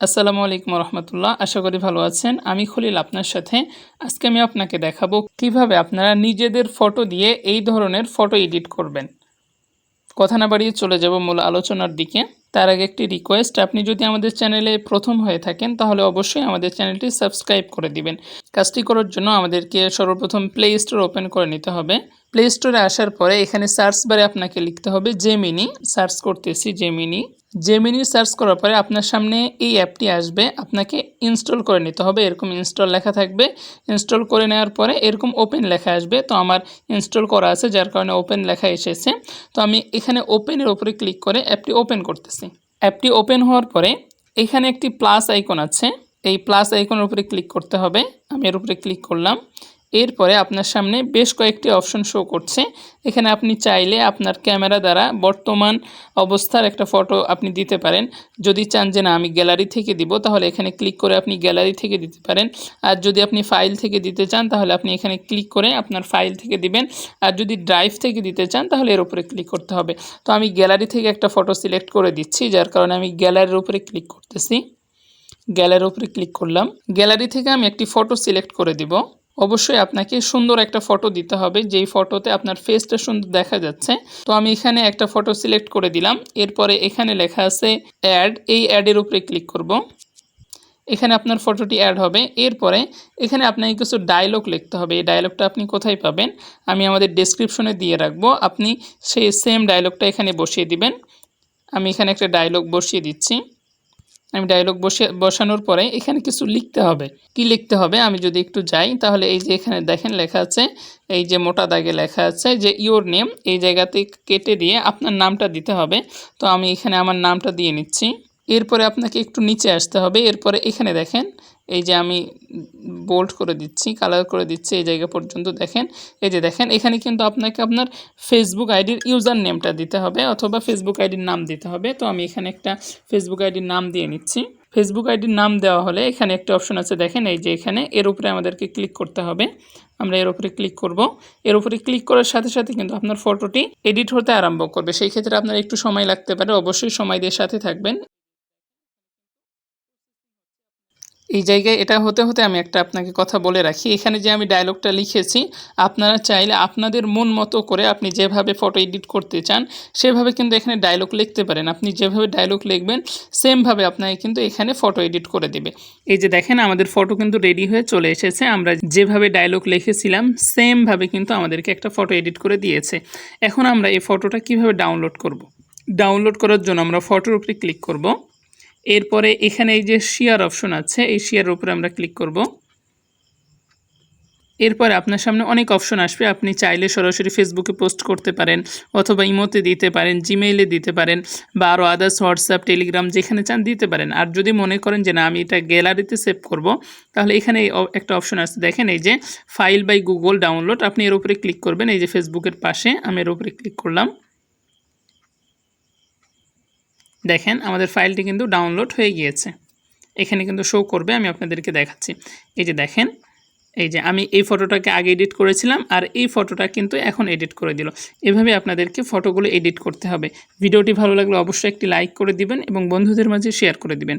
আসসালামু আলাইকুম রহমতুল্লাহ আশা করি ভালো আছেন। আমি খলিল আপনার সাথে। আজকে আমি আপনাকে দেখাবো কীভাবে আপনারা নিজেদের ফটো দিয়ে এই ধরনের ফটো এডিট করবেন। কথা না বাড়িয়ে চলে যাব মূল আলোচনার দিকে। তার আগে একটি রিকোয়েস্ট আপনি যদি আমাদের চ্যানেলে প্রথম হয়ে থাকেন, তাহলে অবশ্যই আমাদের চ্যানেলটি সাবস্ক্রাইব করে দিবেন। কাজটি করার জন্য আমাদেরকে সর্বপ্রথম প্লে স্টোর ওপেন করে নিতে হবে। প্লে স্টোরে আসার পরে এখানে সার্চ বারে আপনাকে লিখতে হবে জেমিনি সার্চ করতেছি জেমিনি জেমিনি সার্চ করার পরে আপনার সামনে এই অ্যাপটি আসবে। আপনাকে ইনস্টল করে নিতে হবে। এরকম ইনস্টল লেখা থাকবে। ইনস্টল করে নেওয়ার পরে এরকম ওপেন লেখা আসবে। তো আমার ইনস্টল করা আছে, যার কারণে ওপেন লেখা এসেছে। তো আমি এখানে ওপেনের উপরে ক্লিক করে অ্যাপটি ওপেন করতেছি। অ্যাপটি ওপেন হওয়ার পরে এখানে একটি প্লাস আইকন আছে। এই প্লাস আইকনের উপরে ক্লিক করতে হবে। আমি এর উপরে ক্লিক করলাম। এরপরে আপনার সামনে বেশ কয়েকটি অপশন শো করছে। এখানে আপনি চাইলে আপনার ক্যামেরা দ্বারা বর্তমান অবস্থার একটা ফটো আপনি দিতে পারেন। যদি চান যে না, আমি গ্যালারি থেকে দিব, তাহলে এখানে ক্লিক করে আপনি গ্যালারি থেকে দিতে পারেন। আর যদি আপনি ফাইল থেকে দিতে চান, তাহলে আপনি এখানে ক্লিক করে আপনার ফাইল থেকে দিবেন। আর যদি ড্রাইভ থেকে দিতে চান, তাহলে এর উপরে ক্লিক করতে হবে। তো আমি গ্যালারি থেকে একটা ফটো সিলেক্ট করে দিচ্ছি, যার কারণে আমি গ্যালারির উপরে ক্লিক করতেছি। গ্যালারির উপরে ক্লিক করলাম। গ্যালারি থেকে আমি একটি ফটো সিলেক্ট করে দিব। অবশ্যই আপনাকে সুন্দর একটা ফটো দিতে হবে। যেই ফটোতে আপনার ফেসটা সুন্দর দেখা যাচ্ছে। তো আমি এখানে একটা ফটো সিলেক্ট করে দিলাম। এরপরে এখানে লেখা আছে অ্যাড এই অ্যাডের উপরে ক্লিক করব। এখানে আপনার ফটোটি অ্যাড হবে। এরপরে এখানে আপনাকে কিছু ডায়লগ লিখতে হবে। এই ডায়লগটা আপনি কোথায় পাবেন? আমি আমাদের ডেসক্রিপশনে দিয়ে রাখব। আপনি সেই সেম ডায়লগটা এখানে বসিয়ে দিবেন। আমি এখানে একটা ডায়লগ বসিয়ে দিচ্ছি। আমি ডায়লগ বসে, বসানোর পরে এখানে কিছু লিখতে হবে। কি লিখতে হবে? আমি যদি একটু যাই, তাহলে এই যে এখানে দেখেন লেখা আছে, এই যে মোটা দাগে লেখা আছে যে ইওর নেম এই জায়গাতে কেটে দিয়ে আপনার নামটা দিতে হবে। তো আমি এখানে আমার নামটা দিয়ে নিচ্ছি। এরপরে আপনাকে একটু নিচে আসতে হবে। এরপরে এখানে দেখেন, এই যে আমি বোল্ড করে দিচ্ছি কালার করে দিচ্ছি এই জায়গা পর্যন্ত দেখেন। এই যে দেখেন, এখানে কিন্তু আপনাকে আপনার ফেসবুক আইডির ইউজার নেমটা দিতে হবে অথবা ফেসবুক আইডির নাম দিতে হবে। তো আমি এখানে একটা ফেসবুক আইডির নাম দিয়ে নিচ্ছি। ফেসবুক আইডির নাম দেওয়া হলে এখানে একটা অপশন আছে দেখেন, এই যে এখানে এর উপরে আমাদেরকে ক্লিক করতে হবে। আমরা এর উপরে ক্লিক করব। এর উপরে ক্লিক করার সাথে সাথে কিন্তু আপনার ফটোটি এডিট হতে আরম্ভ করবে। সেই ক্ষেত্রে আপনার একটু সময় লাগতে পারে। অবশ্যই সময় দিয়ে সাথে থাকবেন। এই জায়গায় এটা হতে হতে আমি একটা আপনাকে কথা বলে রাখি। এখানে যে আমি ডায়লগটা লিখেছি, আপনারা চাইলে আপনাদের মন মতো করে আপনি যেভাবে ফটো এডিট করতে চান, সেভাবে কিন্তু এখানে ডায়লগ লিখতে পারেন। আপনি যেভাবে ডায়লগ লিখবেন সেমভাবে আপনাকে কিন্তু এখানে ফটো এডিট করে দেবে। এই যে দেখেন, আমাদের ফটো কিন্তু রেডি হয়ে চলে এসেছে। আমরা যেভাবে ডায়লগ লিখেছিলাম সেমভাবে কিন্তু আমাদেরকে একটা ফটো এডিট করে দিয়েছে। এখন আমরা এই ফটোটা কীভাবে ডাউনলোড করব। ডাউনলোড করার জন্য আমরা ফটোর উপরে ক্লিক করব। এরপরে এখানে এই যে শেয়ার অপশন আছে, এই শেয়ারের উপরে আমরা ক্লিক করব। এরপরে আপনার সামনে অনেক অপশন আসবে, আপনি চাইলে সরাসরি ফেসবুকে পোস্ট করতে পারেন, অথবা ইমোতে দিতে পারেন জিমেইলে দিতে পারেন, বা আরও আদার্স হোয়াটসঅ্যাপ টেলিগ্রাম যেখানে চান দিতে পারেন। আর যদি মনে করেন যে না, আমি এটা গ্যালারিতে সেভ করব, তাহলে এখানে একটা অপশন আছে। দেখেন এই যে ফাইল বাই গুগল ডাউনলোড আপনি এর উপরে ক্লিক করবেন, এই যে ফেসবুকের পাশে আমি এর উপরে ক্লিক করলাম। দেখেন আমাদের ফাইলটি কিন্তু ডাউনলোড হয়ে গিয়েছে। এখানে কিন্তু শো করবে, আমি আপনাদেরকে দেখাচ্ছি। এই যে দেখেন, এই যে আমি এই ফটোটাকে আগে এডিট করেছিলাম আর এই ফটোটা কিন্তু এখন এডিট করে দিল। এভাবে আপনাদেরকে ফটোগুলো এডিট করতে হবে। ভিডিওটি ভালো লাগলে অবশ্যই একটি লাইক করে দিবেন এবং বন্ধুদের মাঝে শেয়ার করে দিবেন।